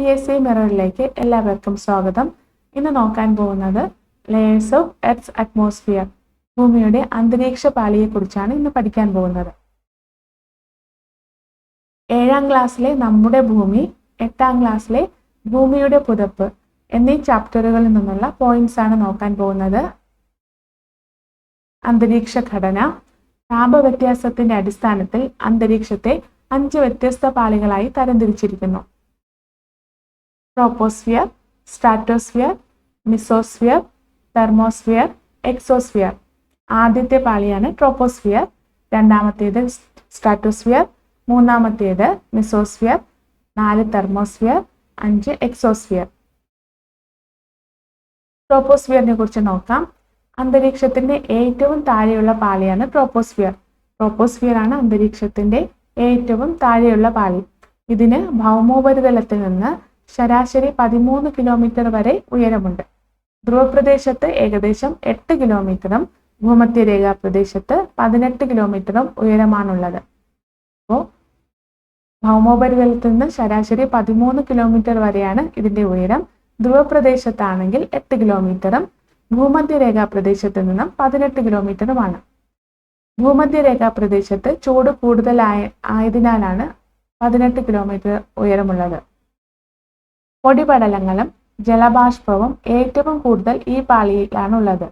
P S C മിററിലേക്ക് എല്ലാവർക്കും സ്വാഗതം. ഇന്ന് നോക്കാൻ പോകുന്നത് ലെയേഴ്സ് ഓഫ് എർത്ത് അറ്റ്മോസ്ഫിയർ ഭൂമിയുടെ അന്തരീക്ഷ പാളിയെക്കുറിച്ചാണ് ഇന്ന് പഠിക്കാൻ പോകുന്നത്. ഏഴാം ക്ലാസ്സിലെ നമ്മുടെ ഭൂമി എട്ടാം ക്ലാസ്സിലെ ഭൂമിയുടെ പുതപ്പ് എന്നീ ചാപ്റ്ററുകളിൽ നിന്നുള്ള പോയിന്റ്സ് ആണ് നോക്കാൻ പോകുന്നത്. അന്തരീക്ഷ ഘടന താപവ്യത്യാസത്തിന്റെ അടിസ്ഥാനത്തിൽ അന്തരീക്ഷത്തെ അഞ്ച് വ്യത്യസ്ത പാളികളായി തരംതിരിച്ചിരിക്കുന്നു. Troposphere stratosphere mesosphere thermosphere exosphere ആദ്യത്തെ പാളിയാണ് ട്രോപ്പോസ്ഫിയർ രണ്ടാമത്തേത് സ്ട്രാറ്റോസ്ഫിയർ മൂന്നാമത്തേത് മിസോസ്ഫിയർ നാല് തെർമോസ്ഫിയർ അഞ്ച് എക്സോസ്ഫിയർ ട്രോപ്പോസ്ഫിയറിനെ കുറിച്ച് നോക്കാം. അന്തരീക്ഷത്തിന്റെ ഏറ്റവും താഴെയുള്ള പാളിയാണ് ട്രോപ്പോസ്ഫിയർ ട്രോപ്പോസ്ഫിയർ ആണ് അന്തരീക്ഷത്തിന്റെ ഏറ്റവും താഴെയുള്ള പാളി. ഇതിന് ഭൗമോപരിതലത്തിൽ നിന്ന് ശരാശരി പതിമൂന്ന് കിലോമീറ്റർ വരെ ഉയരമുണ്ട്. ധ്രുവപ്രദേശത്ത് ഏകദേശം എട്ട് കിലോമീറ്ററും ഭൂമധ്യരേഖാ പ്രദേശത്ത് പതിനെട്ട് കിലോമീറ്ററും ഉയരമാണുള്ളത്. അപ്പോൾ ഭൗമോപരിതലത്തിൽ നിന്ന് ശരാശരി പതിമൂന്ന് കിലോമീറ്റർ വരെയാണ് ഇതിന്റെ ഉയരം. ധ്രുവപ്രദേശത്താണെങ്കിൽ എട്ട് കിലോമീറ്ററും ഭൂമധ്യരേഖാ പ്രദേശത്ത് നിന്നും പതിനെട്ട് കിലോമീറ്ററുമാണ് ഭൂമധ്യരേഖാ പ്രദേശത്ത് ചൂട് കൂടുതലായ ആയതിനാലാണ് പതിനെട്ട് കിലോമീറ്റർ ഉയരമുള്ളത്. പൊടിപടലങ്ങളും ജലബാഷ്പവും ഏറ്റവും കൂടുതൽ ഈ പാളിയിലാണ് ഉള്ളത്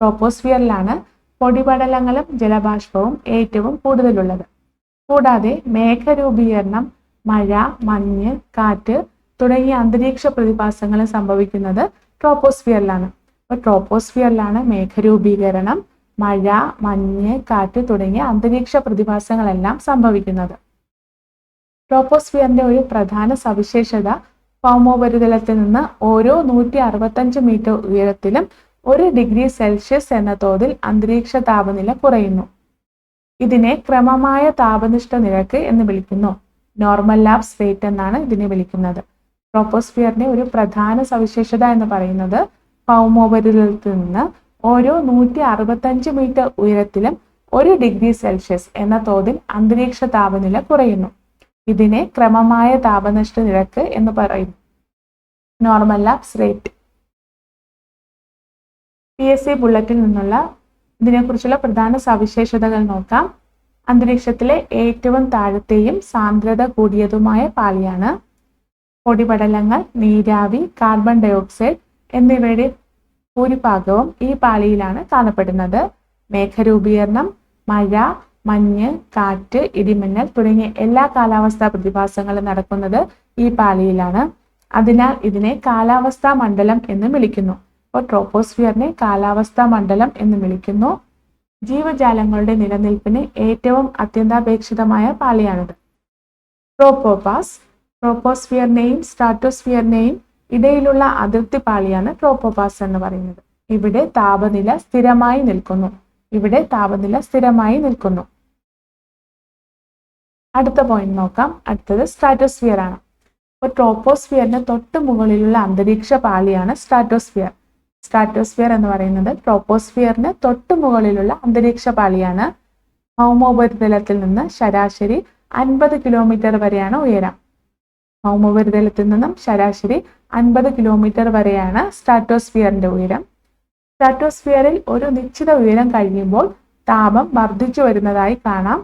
ട്രോപ്പോസ്ഫിയറിലാണ് പൊടിപടലങ്ങളും ജലബാഷ്പവും ഏറ്റവും കൂടുതലുള്ളത്. കൂടാതെ മേഘരൂപീകരണം മഴ മഞ്ഞ് കാറ്റ് തുടങ്ങിയ അന്തരീക്ഷ പ്രതിഭാസങ്ങൾ സംഭവിക്കുന്നത് ട്രോപ്പോസ്ഫിയറിലാണ്. അപ്പോൾ ട്രോപ്പോസ്ഫിയറിലാണ് മേഘരൂപീകരണം മഴ മഞ്ഞ് കാറ്റ് തുടങ്ങിയ അന്തരീക്ഷ പ്രതിഭാസങ്ങളെല്ലാം സംഭവിക്കുന്നത്. ട്രോപ്പോസ്ഫിയറിന്റെ ഒരു പ്രധാന സവിശേഷത ഭൗമോപരിതലത്തിൽ നിന്ന് ഓരോ നൂറ്റി അറുപത്തഞ്ച് മീറ്റർ ഉയരത്തിലും ഒരു ഡിഗ്രി സെൽഷ്യസ് എന്ന തോതിൽ അന്തരീക്ഷ താപനില കുറയുന്നു. ഇതിനെ ക്രമമായ താപനിഷ്ഠ നിരക്ക് എന്ന് വിളിക്കുന്നു. നോർമൽ ലാബ്സ് റേറ്റ് എന്നാണ് ഇതിനെ വിളിക്കുന്നത്. ട്രോപ്പോസ്ഫിയറിന്റെ ഒരു പ്രധാന സവിശേഷത എന്ന് പറയുന്നത് ഭൗമോപരിതലത്തിൽ നിന്ന് ഓരോ നൂറ്റി അറുപത്തഞ്ച് മീറ്റർ ഉയരത്തിലും ഒരു ഡിഗ്രി സെൽഷ്യസ് എന്ന തോതിൽ അന്തരീക്ഷ താപനില കുറയുന്നു. ഇതിനെ ക്രമമായ താപനഷ്ട നിരക്ക് എന്ന് പറയുന്നു. Normal lapse rate P S C ബുള്ളറ്റിൽ നിന്നുള്ള ഇതിനെക്കുറിച്ചുള്ള പ്രധാന സവിശേഷതകൾ നോക്കാം. അന്തരീക്ഷത്തിലെ ഏറ്റവും താഴത്തെയും സാന്ദ്രത കൂടിയതുമായ പാളിയാണ് പൊടിപടലങ്ങൾ നീരാവി കാർബൺ ഡയോക്സൈഡ് എന്നിവയുടെ ഭൂരിഭാഗവും ഈ പാളിയിലാണ് കാണപ്പെടുന്നത്. മേഘരൂപീകരണം മഴ മഞ്ഞ് കാറ്റ് ഇടിമിന്നൽ തുടങ്ങിയ എല്ലാ കാലാവസ്ഥാ പ്രതിഭാസങ്ങളും നടക്കുന്നത് ഈ പാളിയിലാണ്. അതിനാൽ ഇതിനെ കാലാവസ്ഥാ മണ്ഡലം എന്ന് വിളിക്കുന്നു. അപ്പോൾ ട്രോപ്പോസ്ഫിയറിനെ കാലാവസ്ഥാ മണ്ഡലം എന്ന് വിളിക്കുന്നു. ജീവജാലങ്ങളുടെ നിലനിൽപ്പിന് ഏറ്റവും അത്യന്താപേക്ഷിതമായ പാളിയാണിത്. ട്രോപ്പോപാസ് ട്രോപ്പോസ്ഫിയറിനെയും സ്ട്രാറ്റോസ്ഫിയറിനെയും ഇടയിലുള്ള അതിർത്തി പാളിയാണ് ട്രോപ്പോപാസ് എന്ന് പറയുന്നത്. ഇവിടെ താപനില സ്ഥിരമായി നിൽക്കുന്നു. ഇവിടെ താപനില സ്ഥിരമായി നിൽക്കുന്നു. അടുത്ത പോയിന്റ് നോക്കാം. അടുത്തത് സ്ട്രാറ്റോസ്ഫിയർ ആണ്. അപ്പോൾ ട്രോപ്പോസ്ഫിയറിന് തൊട്ട് മുകളിലുള്ള അന്തരീക്ഷ പാളിയാണ് സ്ട്രാറ്റോസ്ഫിയർ സ്ട്രാറ്റോസ്ഫിയർ എന്ന് പറയുന്നത് ട്രോപ്പോസ്ഫിയറിന് തൊട്ട് മുകളിലുള്ള അന്തരീക്ഷ പാളിയാണ്. ഭൗമോപരിതലത്തിൽ നിന്ന് ശരാശരി അൻപത് കിലോമീറ്റർ വരെയാണ് ഉയരം. ഭൗമോപരിതലത്തിൽ നിന്നും ശരാശരി അൻപത് കിലോമീറ്റർ വരെയാണ് സ്ട്രാറ്റോസ്ഫിയറിന്റെ ഉയരം. സ്ട്രാറ്റോസ്ഫിയറിൽ ഒരു നിശ്ചിത ഉയരം കഴിയുമ്പോൾ താപം വർദ്ധിച്ചു വരുന്നതായി കാണാം.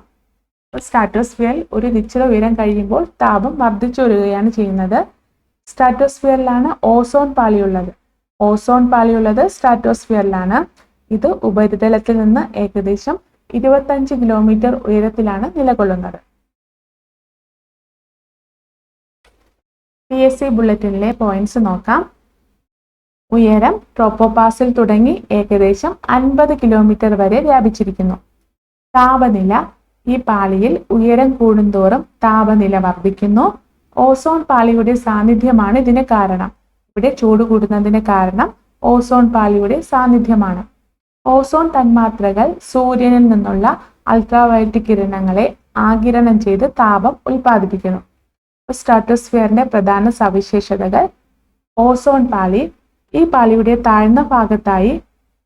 സ്ട്രാറ്റോസ്ഫിയറിൽ ഒരു നിശ്ചിത ഉയരം കഴിയുമ്പോൾ താപം വർദ്ധിച്ചു വരികയാണ് ചെയ്യുന്നത്. സ്ട്രാറ്റോസ്ഫിയറിലാണ് ഓസോൺ പാളിയുള്ളത്. ഓസോൺ പാളിയുള്ളത് സ്ട്രാറ്റോസ്ഫിയറിലാണ് ഇത് ഉപരിതലത്തിൽ നിന്ന് ഏകദേശം ഇരുപത്തഞ്ച് കിലോമീറ്റർ ഉയരത്തിലാണ് നിലകൊള്ളുന്നത്. പി എസ് സി ബുള്ളറ്റിനിലെ പോയിന്റ്സ് നോക്കാം. ഉയരം ട്രോപ്പോപാസിൽ തുടങ്ങി ഏകദേശം അൻപത് കിലോമീറ്റർ വരെ വ്യാപിച്ചിരിക്കുന്നു. താപനില ഈ പാളിയിൽ ഉയരം കൂടുന്തോറും താപനില വർദ്ധിക്കുന്നു. ഓസോൺ പാളിയുടെ സാന്നിധ്യമാണ് ഇതിന് കാരണം. ഇവിടെ ചൂട് കൂടുന്നതിന് കാരണം ഓസോൺ പാളിയുടെ സാന്നിധ്യമാണ്. ഓസോൺ തന്മാത്രകൾ സൂര്യനിൽ നിന്നുള്ള അൾട്രാവയലറ്റ് കിരണങ്ങളെ ആകിരണം ചെയ്ത് താപം ഉൽപ്പാദിപ്പിക്കുന്നു. സ്ട്രാറ്റോസ്ഫിയറിന്റെ പ്രധാന സവിശേഷതകൾ. ഓസോൺ പാളി ഈ പാളിയുടെ താഴ്ന്ന ഭാഗത്തായി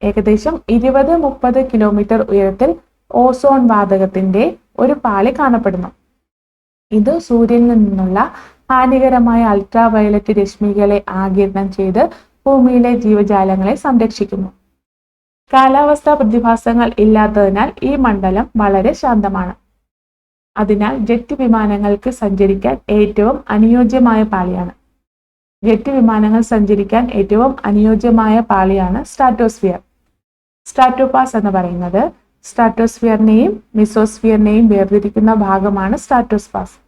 ഏകദേശം ഇരുപത് മുപ്പത് കിലോമീറ്റർ ഉയരത്തിൽ ഓസോൺ വാതകത്തിന്റെ ഒരു പാളി കാണപ്പെടുന്നു. ഇത് സൂര്യനിൽ നിന്നുള്ള ഹാനികരമായ അൾട്രാ വയലറ്റ് രശ്മികളെ ആഗിരണം ചെയ്ത് ഭൂമിയിലെ ജീവജാലങ്ങളെ സംരക്ഷിക്കുന്നു. കാലാവസ്ഥാ പ്രതിഭാസങ്ങൾ ഇല്ലാത്തതിനാൽ ഈ മണ്ഡലം വളരെ ശാന്തമാണ്. അതിനാൽ ജെറ്റ് വിമാനങ്ങൾക്ക് സഞ്ചരിക്കാൻ ഏറ്റവും അനുയോജ്യമായ പാളിയാണ്. ജെറ്റ് വിമാനങ്ങൾ സഞ്ചരിക്കാൻ ഏറ്റവും അനുയോജ്യമായ പാളിയാണ് സ്ട്രാറ്റോസ്ഫിയർ. സ്ട്രാറ്റോപാസ് എന്ന് പറയുന്നത് സ്ട്രാറ്റോസ്ഫിയറിനെയും മിസോസ്ഫിയറിനെയും വേർതിരിക്കുന്ന ഭാഗമാണ് സ്ട്രാറ്റോസ്പാസ്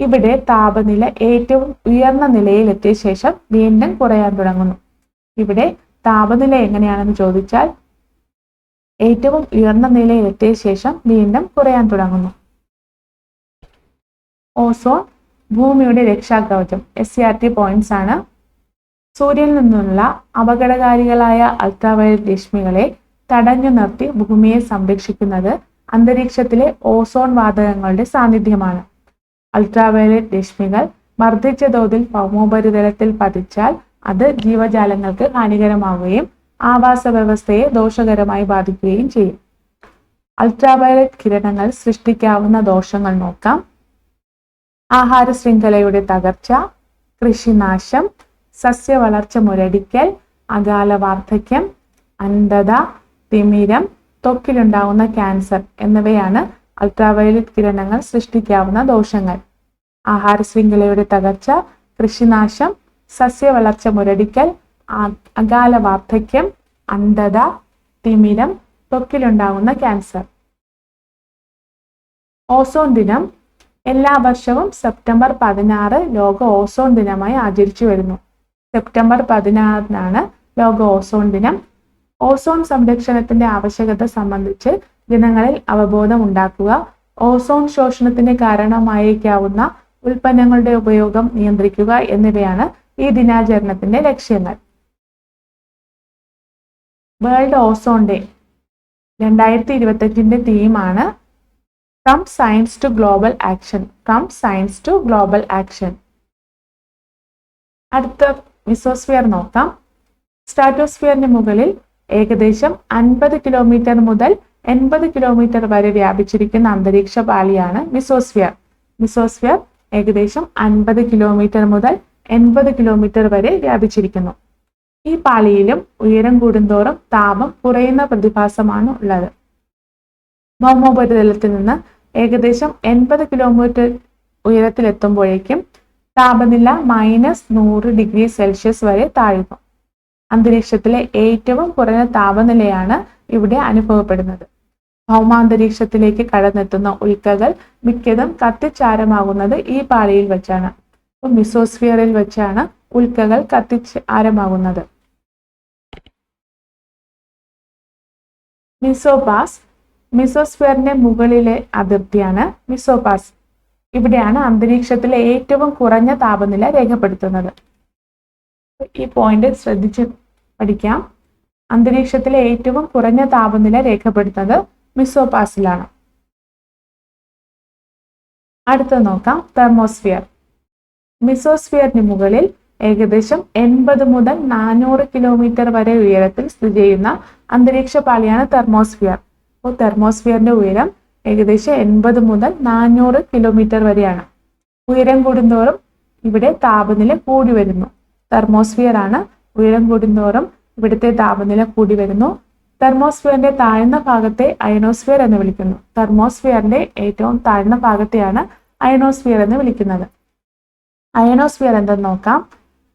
ഇവിടെ താപനില ഏറ്റവും ഉയർന്ന നിലയിലെത്തിയ ശേഷം വീണ്ടും കുറയാൻ തുടങ്ങുന്നു. ഇവിടെ താപനില എങ്ങനെയാണെന്ന് ചോദിച്ചാൽ ഏറ്റവും ഉയർന്ന നിലയിലെത്തിയ ശേഷം വീണ്ടും കുറയാൻ തുടങ്ങുന്നു. ഓസോൺ ഭൂമിയുടെ രക്ഷാകവചം S C R T points ആണ്. സൂര്യനിൽ നിന്നുള്ള അപകടകാരികളായ അൾട്രാവയലറ്റ് രശ്മികളെ തടഞ്ഞു നിർത്തി ഭൂമിയെ സംരക്ഷിക്കുന്നത് അന്തരീക്ഷത്തിലെ ഓസോൺ വാതകങ്ങളുടെ സാന്നിധ്യമാണ്. അൾട്രാവയലറ്റ് രശ്മികൾ വർദ്ധിച്ച തോതിൽ ഭൗമോപരിതലത്തിൽ പതിച്ചാൽ അത് ജീവജാലങ്ങൾക്ക് ഹാനികരമാവുകയും ആവാസ വ്യവസ്ഥയെ ദോഷകരമായി ബാധിക്കുകയും ചെയ്യും. അൾട്രാവയലറ്റ് കിരണങ്ങൾ സൃഷ്ടിക്കാവുന്ന ദോഷങ്ങൾ നോക്കാം. ആഹാര ശൃംഖലയുടെ തകർച്ച കൃഷിനാശം സസ്യവളർച്ച മുരടിക്കൽ അകാല വാർദ്ധക്യം അന്ധത തിമിരം ത്വക്കിലുണ്ടാവുന്ന ക്യാൻസർ എന്നിവയാണ് അൾട്രാവയലറ്റ് കിരണങ്ങൾ സൃഷ്ടിക്കാവുന്ന ദോഷങ്ങൾ. ആഹാര ശൃംഖലയുടെ തകർച്ച കൃഷിനാശം സസ്യവളർച്ച മുരടിക്കൽ അകാല വാർദ്ധക്യം അന്ധത തിമിരം ത്വക്കിലുണ്ടാകുന്ന ക്യാൻസർ. ഓസോൺ ദിനം എല്ലാ വർഷവും സെപ്റ്റംബർ പതിനാറ് ലോക ഓസോൺ ദിനമായി ആചരിച്ചു വരുന്നു. സെപ്റ്റംബർ പതിനാറിനാണ് ലോക ഓസോൺ ദിനം. ഓസോൺ സംരക്ഷണത്തിന്റെ ആവശ്യകത സംബന്ധിച്ച് ജനങ്ങളിൽ അവബോധം ഉണ്ടാക്കുക ഓസോൺ ശോഷണത്തിന് കാരണമായേക്കാവുന്ന ഉൽപ്പന്നങ്ങളുടെ ഉപയോഗം നിയന്ത്രിക്കുക എന്നിവയാണ് ഈ ദിനാചരണത്തിന്റെ ലക്ഷ്യങ്ങൾ. വേൾഡ് ഓസോൺ ഡേ രണ്ടായിരത്തി ഇരുപത്തഞ്ചിന്റെ തീമാണ്. From science to global action. From science to global action. അടുത്ത വിസോസ്ഫിയർ നോക്കാം. സ്റ്റാറ്റോസ്ഫിയറിന് മുകളിൽ ഏകദേശം അൻപത് കിലോമീറ്റർ മുതൽ എൺപത് കിലോമീറ്റർ വരെ വ്യാപിച്ചിരിക്കുന്ന അന്തരീക്ഷ പാളിയാണ് മിസോസ്ഫിയർ. മിസോസ്ഫിയർ ഏകദേശം അൻപത് കിലോമീറ്റർ മുതൽ എൺപത് കിലോമീറ്റർ വരെ വ്യാപിച്ചിരിക്കുന്നു. ഈ പാളിയിലും ഉയരം കൂടുന്തോറും താപം കുറയുന്ന പ്രതിഭാസമാണ് ഉള്ളത്. ഭൗമോപരിതലത്തിൽ നിന്ന് ഏകദേശം എൺപത് കിലോമീറ്റർ ഉയരത്തിലെത്തുമ്പോഴേക്കും താപനില മൈനസ് നൂറ് ഡിഗ്രി സെൽഷ്യസ് വരെ താഴുന്നു. അന്തരീക്ഷത്തിലെ ഏറ്റവും കുറഞ്ഞ താപനിലയാണ് ഇവിടെ അനുഭവപ്പെടുന്നത്. ഭൗമാന്തരീക്ഷത്തിലേക്ക് കടന്നെത്തുന്ന ഉൽക്കകൾ മിക്കതും കത്തിച്ചാരമാകുന്നത് ഈ പാളിയിൽ വെച്ചാണ്. മിസോസ്ഫിയറിൽ വെച്ചാണ് ഉൽക്കകൾ കത്തിച്ചാരമാകുന്നത്. മിസോപാസ് മിസോസ്ഫിയറിന്റെ മുകളിലെ അതിർത്തിയാണ് മിസോപാസ്. ഇവിടെയാണ് അന്തരീക്ഷത്തിലെ ഏറ്റവും കുറഞ്ഞ താപനില രേഖപ്പെടുത്തുന്നത്. ഈ പോയിന്റ് ശ്രദ്ധിച്ച് പഠിക്കാം. അന്തരീക്ഷത്തിലെ ഏറ്റവും കുറഞ്ഞ താപനില രേഖപ്പെടുത്തുന്നത് മിസോപാസിലാണ്. അടുത്ത നോക്കാം. തെർമോസ്ഫിയർ മിസോസ്ഫിയറിന് മുകളിൽ ഏകദേശം എൺപത് മുതൽ നാനൂറ് കിലോമീറ്റർ വരെ ഉയരത്തിൽ സ്ഥിതി ചെയ്യുന്ന അന്തരീക്ഷ പാളിയാണ് തെർമോസ്ഫിയർ അപ്പോൾ തെർമോസ്ഫിയറിന്റെ ഉയരം ഏകദേശം എൺപത് മുതൽ നാനൂറ് കിലോമീറ്റർ വരെയാണ്. ഉയരം കൂടുന്തോറും ഇവിടെ താപനില കൂടി വരുന്നു. തെർമോസ്ഫിയർ ആണ്. ഉയരം കൂടുന്തോറും ഇവിടുത്തെ താപനില കൂടി വരുന്നു. തെർമോസ്ഫിയറിന്റെ താഴ്ന്ന ഭാഗത്തെ അയനോസ്ഫിയർ എന്ന് വിളിക്കുന്നു. തെർമോസ്ഫിയറിന്റെ ഏറ്റവും താഴ്ന്ന ഭാഗത്തെയാണ് അയനോസ്ഫിയർ എന്ന് വിളിക്കുന്നത്. അയനോസ്ഫിയർ എന്തെന്ന് നോക്കാം.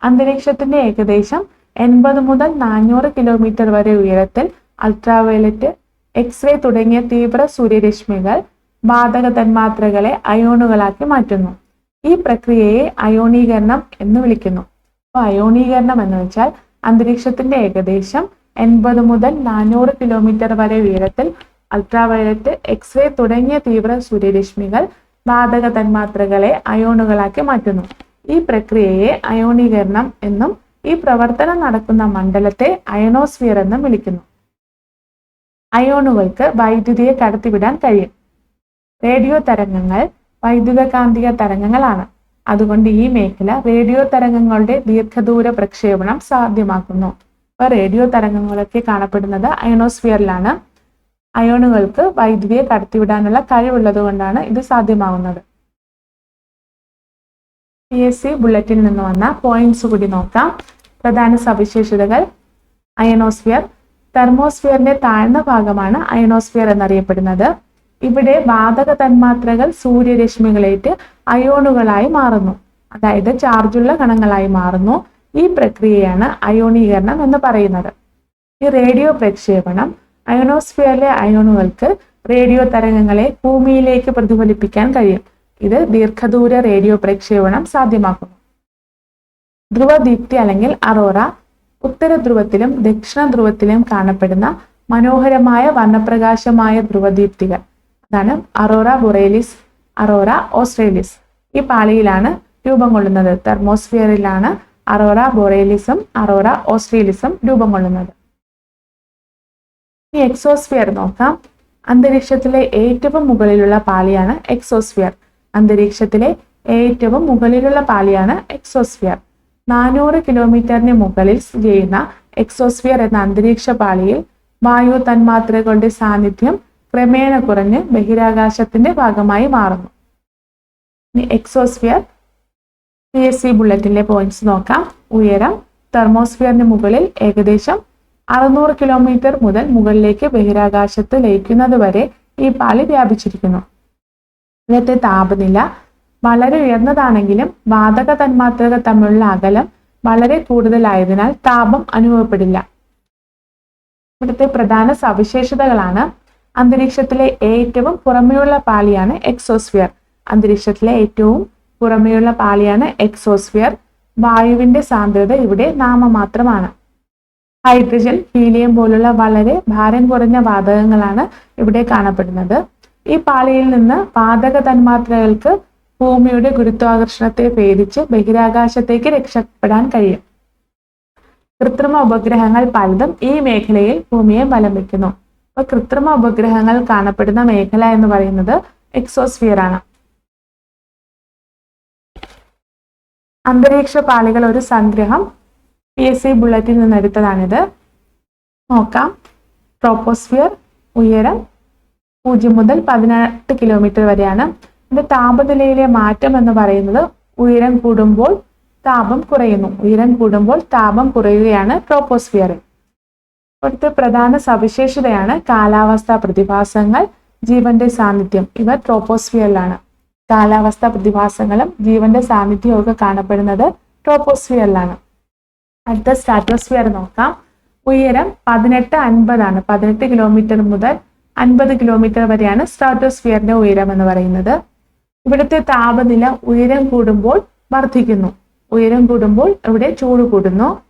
അന്തരീക്ഷത്തിന്റെ ഏകദേശം എൺപത് മുതൽ നാനൂറ് കിലോമീറ്റർ വരെ ഉയരത്തിൽ അൾട്രാവയലറ്റ് എക്സ് റേ തുടങ്ങിയ തീവ്ര സൂര്യരശ്മികൾ ബാധക തന്മാത്രകളെ അയോണുകളാക്കി മാറ്റുന്നു. ഈ പ്രക്രിയയെ അയോണീകരണം എന്ന് വിളിക്കുന്നു. അയോണീകരണം എന്ന് വെച്ചാൽ അന്തരീക്ഷത്തിന്റെ ഏകദേശം എൺപത് മുതൽ നാനൂറ് കിലോമീറ്റർ വരെ ഉയരത്തിൽ അൾട്രാവയലറ്റ് എക്സ്റേ തുടങ്ങിയ തീവ്ര സൂര്യരശ്മികൾ വാതക തന്മാത്രകളെ അയോണുകളാക്കി മാറ്റുന്നു. ഈ പ്രക്രിയയെ അയോണീകരണം എന്നും ഈ പ്രവർത്തനം നടക്കുന്ന മണ്ഡലത്തെ അയണോസ്ഫിയർ എന്നും വിളിക്കുന്നു. അയോണുകൾക്ക് വൈദ്യുതിയെ കടത്തിവിടാൻ കഴിയും. റേഡിയോ തരംഗങ്ങൾ വൈദ്യുതകാന്തിക തരംഗങ്ങളാണ്. അതുകൊണ്ട് ഈ മേഖല റേഡിയോ തരംഗങ്ങളുടെ ദീർഘദൂര പ്രക്ഷേപണം സാധ്യമാക്കുന്നു. അപ്പോൾ റേഡിയോ തരംഗങ്ങളൊക്കെ കാണപ്പെടുന്നത് അയണോസ്ഫിയറിലാണ് അയോണുകൾക്ക് വൈദ്യുതിയെ കടത്തിവിടാനുള്ള കഴിവുള്ളത് കൊണ്ടാണ് ഇത് സാധ്യമാകുന്നത് പി എസ് സി ബുള്ളറ്റിൽ നിന്ന് വന്ന പോയിന്റ്സ് കൂടി നോക്കാം. പ്രധാന സവിശേഷതകൾ. അയണോസ്ഫിയർ തെർമോസ്ഫിയറിന്റെ താഴ്ന്ന ഭാഗമാണ് അയണോസ്ഫിയർ എന്നറിയപ്പെടുന്നത്. ഇവിടെ വാതക തന്മാത്രകൾ സൂര്യരശ്മികളേറ്റ് അയോണുകളായി മാറുന്നു. അതായത് ചാർജുള്ള കണങ്ങളായി മാറുന്നു. ഈ പ്രക്രിയയാണ് അയോണീകരണം എന്ന് പറയുന്നത്. ഈ റേഡിയോ പ്രക്ഷേപണം അയോണോസ്ഫിയറിലെ അയോണുകൾക്ക് റേഡിയോ തരംഗങ്ങളെ ഭൂമിയിലേക്ക് പ്രതിഫലിപ്പിക്കാൻ കഴിയും. ഇത് ദീർഘദൂര റേഡിയോ പ്രക്ഷേപണം സാധ്യമാക്കുന്നു. ധ്രുവദീപ്തി അല്ലെങ്കിൽ അറോറ ഉത്തര ധ്രുവത്തിലും ദക്ഷിണ ധ്രുവത്തിലും കാണപ്പെടുന്ന മനോഹരമായ വർണപ്രകാശമായ ധ്രുവദീപ്തികൾ. അതാണ് അറോറ ബൊറേലിസ് അറോറ ഓസ്ട്രേലിസ്. ഈ പാളിയിലാണ് രൂപം കൊള്ളുന്നത്. തെർമോസ്ഫിയറിലാണ് അറോറ ബൊറേലിസും അറോറ ഓസ്ട്രേലിസും രൂപം കൊള്ളുന്നത്. ഈ എക്സോസ്ഫിയർ നോക്കാം. അന്തരീക്ഷത്തിലെ ഏറ്റവും മുകളിലുള്ള പാളിയാണ് എക്സോസ്ഫിയർ. അന്തരീക്ഷത്തിലെ ഏറ്റവും മുകളിലുള്ള പാളിയാണ് എക്സോസ്ഫിയർ. നാനൂറ് കിലോമീറ്ററിന് മുകളിൽ സ്ഥിതി ചെയ്യുന്ന എക്സോസ്ഫിയർ എന്ന അന്തരീക്ഷ പാളിയിൽ വായു തന്മാത്രകളുടെ സാന്നിധ്യം ക്രമേണ കുറഞ്ഞ് ബഹിരാകാശത്തിന്റെ ഭാഗമായി മാറുന്നു. ഇനി എക്സോസ്ഫിയർ പി എസ് സി ബുള്ളറ്റിന്റെ പോയിന്റ്സ് നോക്കാം. ഉയരം തെർമോസ്ഫിയറിന് മുകളിൽ ഏകദേശം അറുന്നൂറ് കിലോമീറ്റർ മുതൽ മുകളിലേക്ക് ബഹിരാകാശത്ത് ലയിക്കുന്നത് വരെ ഈ പാളി വ്യാപിച്ചിരിക്കുന്നു. ഇന്നത്തെ താപനില വളരെ ഉയർന്നതാണെങ്കിലും വാതക തന്മാത്രകൾ തമ്മിലുള്ള അകലം വളരെ കൂടുതലായതിനാൽ താപം അനുഭവപ്പെടില്ല. ഇവിടുത്തെ പ്രധാന സവിശേഷതകളാണ് അന്തരീക്ഷത്തിലെ ഏറ്റവും പുറമെയുള്ള പാളിയാണ് എക്സോസ്ഫിയർ. അന്തരീക്ഷത്തിലെ ഏറ്റവും പുറമെയുള്ള പാളിയാണ് എക്സോസ്ഫിയർ. വായുവിന്റെ സാന്ദ്രത ഇവിടെ നാമമാത്രമാണ്. ഹൈഡ്രജൻ ഹീലിയം പോലുള്ള വളരെ ഭാരം കുറഞ്ഞ വാതകങ്ങളാണ് ഇവിടെ കാണപ്പെടുന്നത്. ഈ പാളിയിൽ നിന്ന് വാതക തന്മാത്രകൾക്ക് ഭൂമിയുടെ ഗുരുത്വാകർഷണത്തെ ഭേദിച്ച് ബഹിരാകാശത്തേക്ക് രക്ഷപ്പെടാൻ കഴിയും. കൃത്രിമ ഉപഗ്രഹങ്ങൾ പലതും ഈ മേഖലയിൽ ഭൂമിയെ ബലം വയ്ക്കുന്നു. അപ്പൊ കൃത്രിമ ഉപഗ്രഹങ്ങൾ കാണപ്പെടുന്ന മേഖല എന്ന് പറയുന്നത് എക്സോസ്ഫിയർ ആണ്. അന്തരീക്ഷ പാളികൾ ഒരു സംഗ്രഹം പി എസ് സി ബുള്ളറ്റിൽ നിന്നെടുത്തതാണിത് നോക്കാം. ട്രോപ്പോസ്ഫിയർ ഉയരം പൂജ്യം മുതൽ പതിനെട്ട് കിലോമീറ്റർ വരെയാണ്. ഇതിന്റെ താപനിലയിലെ മാറ്റം എന്ന് പറയുന്നത് ഉയരം കൂടുമ്പോൾ താപം കുറയുന്നു. ഉയരം കൂടുമ്പോൾ താപം കുറയുകയാണ് ട്രോപ്പോസ്ഫിയറിൽ ഇവിടുത്തെ പ്രധാന സവിശേഷതയാണ് കാലാവസ്ഥാ പ്രതിഭാസങ്ങൾ ജീവന്റെ സാന്നിധ്യം. ഇവ ട്രോപ്പോസ്ഫിയറിലാണ്. കാലാവസ്ഥാ പ്രതിഭാസങ്ങളും ജീവന്റെ സാന്നിധ്യവും ഒക്കെ കാണപ്പെടുന്നത് ട്രോപ്പോസ്ഫിയറിലാണ്. അടുത്ത സ്ട്രാറ്റോസ്ഫിയർ നോക്കാം. ഉയരം പതിനെട്ട് അൻപതാണ്. പതിനെട്ട് കിലോമീറ്റർ മുതൽ അൻപത് കിലോമീറ്റർ വരെയാണ് സ്ട്രാറ്റോസ്ഫിയറിന്റെ ഉയരം എന്ന് പറയുന്നത്. ഇവിടുത്തെ താപനില ഉയരം കൂടുമ്പോൾ വർദ്ധിക്കുന്നു. ഉയരം കൂടുമ്പോൾ ഇവിടെ ചൂട് കൂടുന്നു.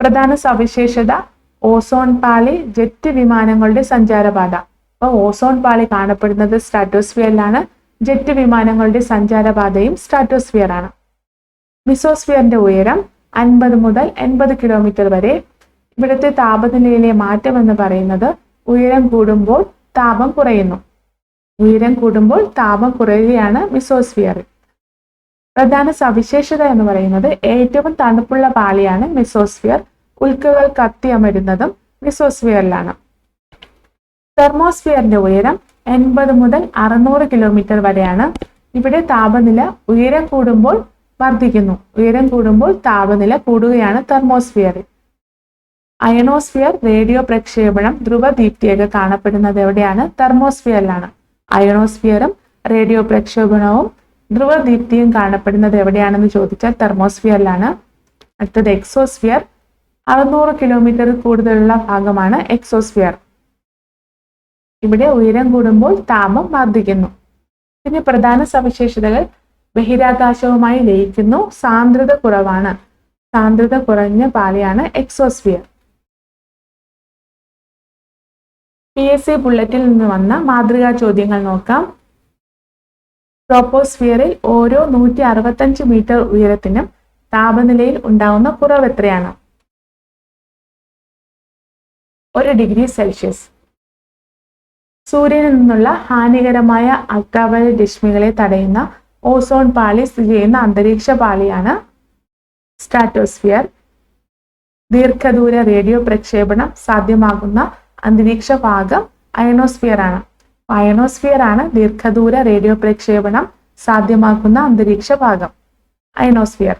പ്രധാന സവിശേഷത ഓസോൺ പാളി ജെറ്റ് വിമാനങ്ങളുടെ സഞ്ചാരപാത അപ്പോൾ ഓസോൺ പാളി കാണപ്പെടുന്നത് സ്ട്രാറ്റോസ്ഫിയറിലാണ്. ജെറ്റ് വിമാനങ്ങളുടെ സഞ്ചാരപാതയും സ്ട്രാറ്റോസ്ഫിയർ ആണ് മിസോസ്ഫിയറിന്റെ ഉയരം അൻപത് മുതൽ എൺപത് കിലോമീറ്റർ വരെ. ഇവിടുത്തെ താപനിലയിലെ മാറ്റം എന്ന് പറയുന്നത് ഉയരം കൂടുമ്പോൾ താപം കുറയുന്നു. ഉയരം കൂടുമ്പോൾ താപം കുറയുകയാണ് മിസോസ്ഫിയറിൽ പ്രധാന സവിശേഷത എന്ന് പറയുന്നത് ഏറ്റവും തണുപ്പുള്ള പാളിയാണ് മിസോസ്ഫിയർ. ഉൽക്കകൾ കത്തിയമരുന്നതും മിസോസ്ഫിയറിലാണ്. തെർമോസ്ഫിയറിന്റെ ഉയരം എൺപത് മുതൽ അറുന്നൂറ് കിലോമീറ്റർ വരെയാണ്. ഇവിടെ താപനില ഉയരം കൂടുമ്പോൾ വർദ്ധിക്കുന്നു. ഉയരം കൂടുമ്പോൾ താപനില കൂടുകയാണ് തെർമോസ്ഫിയറിൽ അയണോസ്ഫിയർ റേഡിയോ പ്രക്ഷേപണം ധ്രുവദീപ്തിയൊക്കെ കാണപ്പെടുന്നത് എവിടെയാണ്? തെർമോസ്ഫിയറിലാണ്. അയണോസ്ഫിയറും റേഡിയോ പ്രക്ഷേപണവും ധ്രുവദീപ്തിയും കാണപ്പെടുന്നത് എവിടെയാണെന്ന് ചോദിച്ചാൽ തെർമോസ്ഫിയറിലാണ്. അടുത്തത് എക്സോസ്ഫിയർ. അറുന്നൂറ് കിലോമീറ്റർ കൂടുതലുള്ള ഭാഗമാണ് എക്സോസ്ഫിയർ ഇവിടെ ഉയരം കൂടുമ്പോൾ താപം വർദ്ധിക്കുന്നു. പിന്നെ പ്രധാന സവിശേഷതകൾ ബഹിരാകാശവുമായി ലയിക്കുന്നു സാന്ദ്രത കുറവാണ്. സാന്ദ്രത കുറഞ്ഞ പാളിയാണ് എക്സോസ്ഫിയർ പി എസ് സി ബുള്ളറ്റിൽ നിന്ന് വന്ന മാതൃകാ ചോദ്യങ്ങൾ നോക്കാം. ട്രോപ്പോസ്ഫിയറിൽ ഓരോ നൂറ്റി അറുപത്തഞ്ച് മീറ്റർ ഉയരത്തിനും താപനിലയിൽ ഉണ്ടാവുന്ന കുറവ് എത്രയാണ്? ഒരു ഡിഗ്രി സെൽഷ്യസ്. സൂര്യനിൽ നിന്നുള്ള ഹാനികരമായ അൾട്രാവയലറ്റ് രശ്മികളെ തടയുന്ന ഓസോൺ പാളി സ്ഥിതി ചെയ്യുന്ന അന്തരീക്ഷ പാളിയാണ് സ്ട്രാറ്റോസ്ഫിയർ. ദീർഘദൂര റേഡിയോ പ്രക്ഷേപണം സാധ്യമാകുന്ന അന്തരീക്ഷ ഭാഗം അയണോസ്ഫിയർ ആണ് അയണോസ്ഫിയർ ആണ് ദീർഘദൂര റേഡിയോ പ്രക്ഷേപണം സാധ്യമാക്കുന്ന അന്തരീക്ഷ ഭാഗം. അയനോസ്ഫിയർ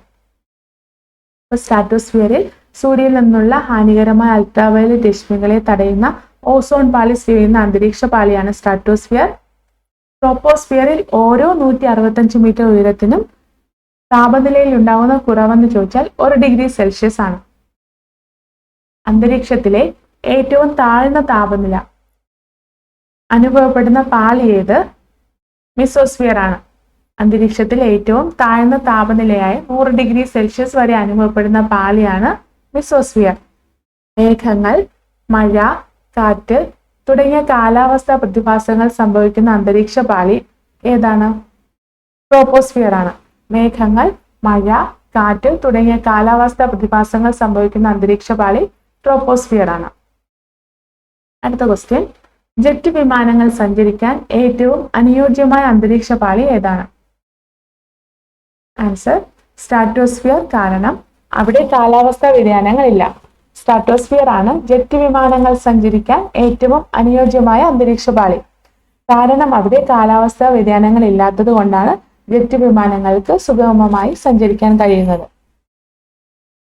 സ്ട്രാറ്റോസ്ഫിയറിൽ സൂര്യനിൽ നിന്നുള്ള ഹാനികരമായ അൾട്രാവയലറ്റ് രശ്മികളെ തടയുന്ന ഓസോൺ പാളി സ്ഥിതി ചെയ്യുന്ന അന്തരീക്ഷ പാളിയാണ് സ്ട്രാറ്റോസ്ഫിയർ. ട്രോപ്പോസ്ഫിയറിൽ ഓരോ നൂറ്റി അറുപത്തഞ്ച് മീറ്റർ ഉയരത്തിനും താപനിലയിൽ ഉണ്ടാകുന്ന കുറവെന്ന് ചോദിച്ചാൽ ഒരു ഡിഗ്രി സെൽഷ്യസ് ആണ്. അന്തരീക്ഷത്തിലെ ഏറ്റവും താഴ്ന്ന താപനില അനുഭവപ്പെടുന്ന പാളി ഏത്? മിസോസ്ഫിയർ ആണ്. അന്തരീക്ഷത്തിൽ ഏറ്റവും താഴ്ന്ന താപനിലയായ നൂറ് ഡിഗ്രി സെൽഷ്യസ് വരെ അനുഭവപ്പെടുന്ന പാളിയാണ് മിസോസ്ഫിയർ മേഘങ്ങൾ മഴ കാറ്റ് തുടങ്ങിയ കാലാവസ്ഥാ പ്രതിഭാസങ്ങൾ സംഭവിക്കുന്ന അന്തരീക്ഷ പാളി ഏതാണ്? ട്രോപ്പോസ്ഫിയർ ആണ്. മേഘങ്ങൾ മഴ കാറ്റ് തുടങ്ങിയ കാലാവസ്ഥാ പ്രതിഭാസങ്ങൾ സംഭവിക്കുന്ന അന്തരീക്ഷ പാളി ട്രോപ്പോസ്ഫിയർ ആണ്. അടുത്ത ക്വസ്റ്റ്യൻ ജെറ്റ് വിമാനങ്ങൾ സഞ്ചരിക്കാൻ ഏറ്റവും അനുയോജ്യമായ അന്തരീക്ഷ പാളി ഏതാണ്? ആൻസർ സ്ട്രാറ്റോസ്ഫിയർ കാരണം അവിടെ കാലാവസ്ഥാ വ്യതിയാനങ്ങളില്ല. സ്ട്രാറ്റോസ്ഫിയർ ആണ് ജെറ്റ് വിമാനങ്ങൾ സഞ്ചരിക്കാൻ ഏറ്റവും അനുയോജ്യമായ അന്തരീക്ഷ പാളി. കാരണം അവിടെ കാലാവസ്ഥാ വ്യതിയാനങ്ങൾ ഇല്ലാത്തത് കൊണ്ടാണ് ജെറ്റ് വിമാനങ്ങൾക്ക് സുഗമമായി സഞ്ചരിക്കാൻ കഴിയുന്നത്.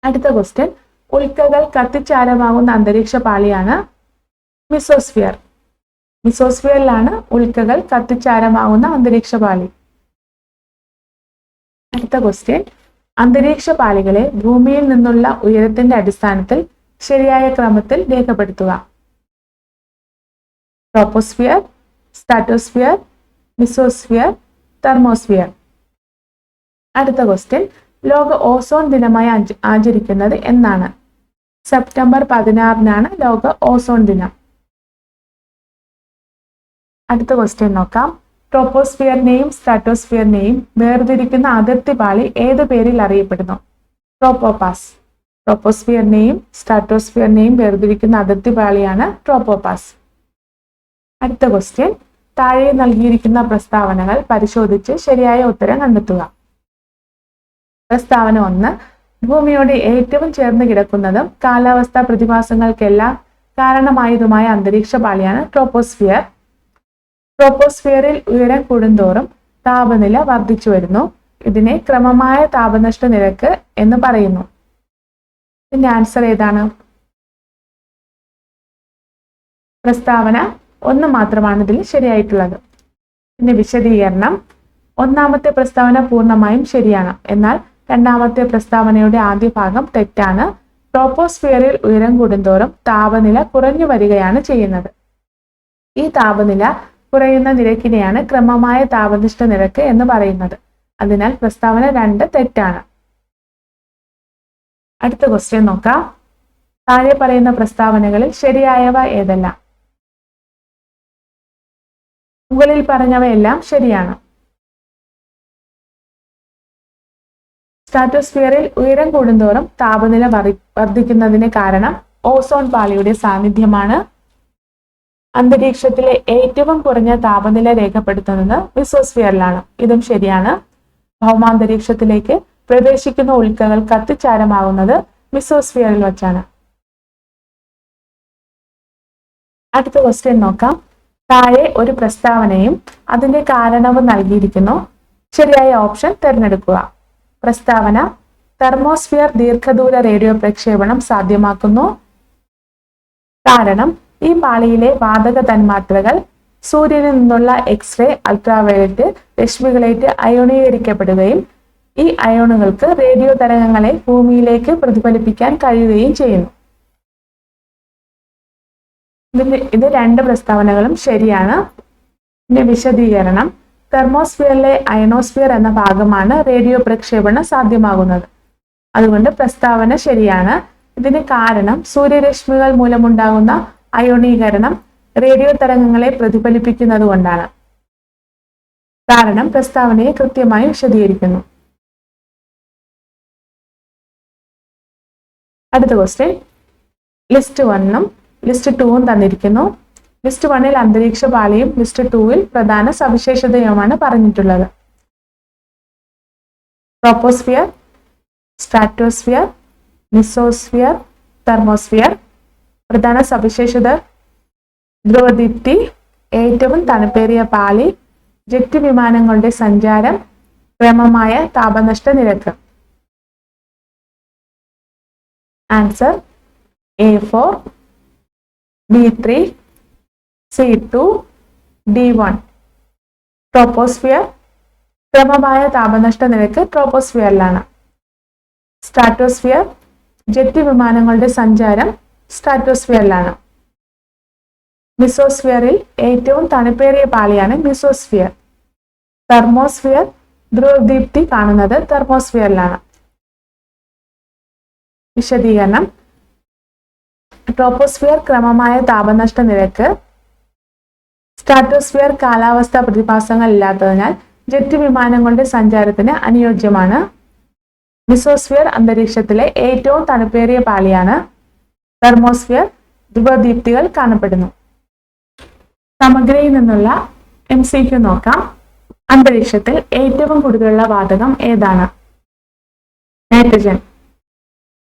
അടുത്ത ക്വസ്റ്റ്യൻ ഉൽക്കകൾ കത്തിച്ചാരമാകുന്ന അന്തരീക്ഷ പാളിയാണ് മിസോസ്ഫിയർ. മിസോസ്ഫിയറിലാണ് ഉൽക്കകൾ കത്തിച്ചാരമാകുന്ന അന്തരീക്ഷ പാളി. അടുത്ത ക്വസ്റ്റ്യൻ അന്തരീക്ഷ പാളികളെ ഭൂമിയിൽ നിന്നുള്ള ഉയരത്തിന്റെ അടിസ്ഥാനത്തിൽ ശരിയായ ക്രമത്തിൽ രേഖപ്പെടുത്തുക. ട്രോപ്പോസ്ഫിയർ സ്റ്റാറ്റോസ്ഫിയർ മിസോസ്ഫിയർ തെർമോസ്ഫിയർ അടുത്ത ക്വസ്റ്റ്യൻ ലോക ഓസോൺ ദിനമായി ആചരിക്കുന്നത് എന്നാണ്. സെപ്റ്റംബർ പതിനാറിനാണ് ലോക ഓസോൺ ദിനം. അടുത്ത ക്വസ്റ്റ്യൻ നോക്കാം. ട്രോപ്പോസ്ഫിയറിനെയും സ്ട്രാറ്റോസ്ഫിയറിനെയും വേർതിരിക്കുന്ന അതിർത്തി പാളി ഏത് പേരിൽ അറിയപ്പെടുന്നു? ട്രോപ്പോപാസ് ട്രോപ്പോസ്ഫിയറിനെയും സ്ട്രാറ്റോസ്ഫിയറിനെയും വേർതിരിക്കുന്ന അതിർത്തി പാളിയാണ് ട്രോപ്പോപാസ് അടുത്ത ക്വസ്റ്റ്യൻ താഴെ നൽകിയിരിക്കുന്ന പ്രസ്താവനകൾ പരിശോധിച്ച് ശരിയായ ഉത്തരം കണ്ടെത്തുക. പ്രസ്താവന ഒന്ന്. ഭൂമിയോട് ഏറ്റവും ചേർന്ന് കിടക്കുന്നതും കാലാവസ്ഥാ പ്രതിഭാസങ്ങൾക്കെല്ലാം കാരണമായതുമായ അന്തരീക്ഷ പാളിയാണ് ട്രോപ്പോസ്ഫിയർ ട്രോപ്പോസ്ഫിയറിൽ ഉയരം കൂടുന്തോറും താപനില വർദ്ധിച്ചു വരുന്നു. ഇതിനെ ക്രമമായ താപനഷ്ട നിരക്ക് എന്ന് പറയുന്നു. ഇതിന്റെ ആൻസർ ഏതാണ്? പ്രസ്താവന ഒന്ന് മാത്രമാണ് ഇതിൽ ശരിയായിട്ടുള്ളത്. പിന്നെ വിശദീകരണം ഒന്നാമത്തെ പ്രസ്താവന പൂർണമായും ശരിയാണ്. എന്നാൽ രണ്ടാമത്തെ പ്രസ്താവനയുടെ ആദ്യ ഭാഗം തെറ്റാണ്. ട്രോപ്പോസ്ഫിയറിൽ ഉയരം കൂടുന്തോറും താപനില കുറഞ്ഞു വരികയാണ് ചെയ്യുന്നത്. ഈ താപനില കുറയുന്ന നിരക്കിനെയാണ് ക്രമമായ താപനിഷ്ഠ നിരക്ക് എന്ന് പറയുന്നത്. അതിനാൽ പ്രസ്താവന രണ്ട് തെറ്റാണ്. അടുത്ത ക്വസ്റ്റ്യൻ നോക്കാം. താഴെ പറയുന്ന പ്രസ്താവനകളിൽ ശരിയായവ ഏതെല്ലാം? മുകളിൽ പറഞ്ഞവയെല്ലാം ശരിയാണ്. സ്ട്രാറ്റോസ്ഫിയറിൽ ഉയരം കൂടുന്തോറും താപനില വർദ്ധിക്കുന്നതിന് കാരണം ഓസോൺ പാളിയുടെ സാന്നിധ്യമാണ്. അന്തരീക്ഷത്തിലെ ഏറ്റവും കുറഞ്ഞ താപനില രേഖപ്പെടുത്തുന്നത് മിസോസ്ഫിയറിലാണ് ഇതും ശരിയാണ്. ഭൗമാന്തരീക്ഷത്തിലേക്ക് പ്രവേശിക്കുന്ന ഉൽക്കകൾ കത്തിച്ചാരമാകുന്നത് മിസോസ്ഫിയറിൽ വച്ചാണ്. അടുത്ത ക്വസ്റ്റ്യൻ നോക്കാം. താഴെ ഒരു പ്രസ്താവനയും അതിന്റെ കാരണവും നൽകിയിരിക്കുന്നു. ശരിയായ ഓപ്ഷൻ തിരഞ്ഞെടുക്കുക. പ്രസ്താവന തെർമോസ്ഫിയർ ദീർഘദൂര റേഡിയോ പ്രക്ഷേപണം സാധ്യമാക്കുന്നു. കാരണം ഈ പാളിയിലെ വാതക തന്മാത്രകൾ സൂര്യനിൽ നിന്നുള്ള എക്സ്റേ അൾട്രാവയലറ്റ് രശ്മികളേറ്റ് അയോണീകരിക്കപ്പെടുകയും ഈ അയോണുകൾക്ക് റേഡിയോ തരംഗങ്ങളെ ഭൂമിയിലേക്ക് പ്രതിഫലിപ്പിക്കാൻ കഴിയുകയും ചെയ്യുന്നു. ഇതിന്റെ ഇത് രണ്ട് പ്രസ്താവനകളും ശരിയാണ്. ഇതിന്റെ വിശദീകരണം തെർമോസ്ഫിയറിലെ അയണോസ്ഫിയർ എന്ന ഭാഗമാണ് റേഡിയോ പ്രക്ഷേപണം സാധ്യമാകുന്നത്. അതുകൊണ്ട് പ്രസ്താവന ശരിയാണ്. ഇതിന് കാരണം സൂര്യരശ്മികൾ മൂലമുണ്ടാകുന്ന അയോണീകരണം റേഡിയോ തരംഗങ്ങളെ പ്രതിഫലിപ്പിക്കുന്നത് കൊണ്ടാണ്. കാരണം പ്രസ്താവനയെ കൃത്യമായി വിശദീകരിക്കുന്നു. അടുത്ത ക്വസ്റ്റ്യൻ ലിസ്റ്റ് വണ്ണും ലിസ്റ്റ് ടൂവും തന്നിരിക്കുന്നു. ലിസ്റ്റ് വണ്ണിൽ അന്തരീക്ഷ പാളിയും ലിസ്റ്റ് ടൂവിൽ പ്രധാന സവിശേഷതയുമാണ് പറഞ്ഞിട്ടുള്ളത്. ട്രോപ്പോസ്ഫിയർ സ്ട്രാറ്റോസ്ഫിയർ മിസോസ്ഫിയർ തെർമോസ്ഫിയർ പ്രധാന സവിശേഷത. ധ്രുവദീപ്തി ഏറ്റവും തണുപ്പേറിയ പാളി ജെറ്റ് വിമാനങ്ങളുടെ സഞ്ചാരം ക്രമമായ താപനഷ്ട നിരക്ക്. Answer A four B three C two D one. Troposphere ക്രമമായ താപനഷ്ട നിരക്ക് ട്രോപ്പോസ്ഫിയറിലാണ്. സ്ട്രാറ്റോസ്ഫിയർ ജെറ്റ് വിമാനങ്ങളുടെ സഞ്ചാരം സ്ട്രാറ്റോസ്ഫിയറിലാണ് മിസോസ്ഫിയറിൽ ഏറ്റവും തണുപ്പേറിയ പാളിയാണ് മിസോസ്ഫിയർ തെർമോസ്ഫിയർ ധ്രുവദീപ്തി കാണുന്നത് തെർമോസ്ഫിയറിലാണ് വിശദീകരണം. ട്രോപ്പോസ്ഫിയർ ക്രമമായ താപനഷ്ട നിരക്ക്. സ്ട്രാറ്റോസ്ഫിയർ കാലാവസ്ഥ പ്രതിഭാസങ്ങൾ ഇല്ലാത്തതിനാൽ ജെറ്റ് വിമാനങ്ങളുടെ സഞ്ചാരത്തിന് അനുയോജ്യമാണ്. മിസോസ്ഫിയർ അന്തരീക്ഷത്തിലെ ഏറ്റവും തണുപ്പേറിയ പാളിയാണ്. തെർമോസ്ഫിയർ ധ്രുവദീപ്തികൾ കാണപ്പെടുന്നു. സമഗ്രയിൽ നിന്നുള്ള എം സി ക്യു നോക്കാം. അന്തരീക്ഷത്തിൽ ഏറ്റവും കൂടുതലുള്ള വാതകം ഏതാണ്? നൈട്രജൻ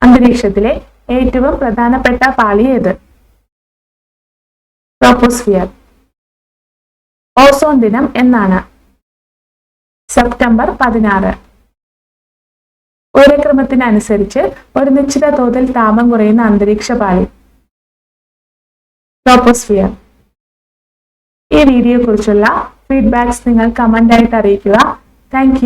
അന്തരീക്ഷത്തിലെ ഏറ്റവും പ്രധാനപ്പെട്ട പാളി ഏത്? ട്രോപ്പോസ്ഫിയർ ഓസോൺ ദിനം എന്നാണ്. സെപ്റ്റംബർ പതിനാറ്. ഉയരക്രമത്തിനനുസരിച്ച് ഒരു നിശ്ചിത തോതിൽ താപം കുറയുന്ന അന്തരീക്ഷ പാളി. ടോപ്പോസ്ഫിയർ ഈ വീഡിയോയെക്കുറിച്ചുള്ള ഫീഡ്ബാക്ക്സ് നിങ്ങൾ കമന്റായിട്ട് അറിയിക്കുക. താങ്ക്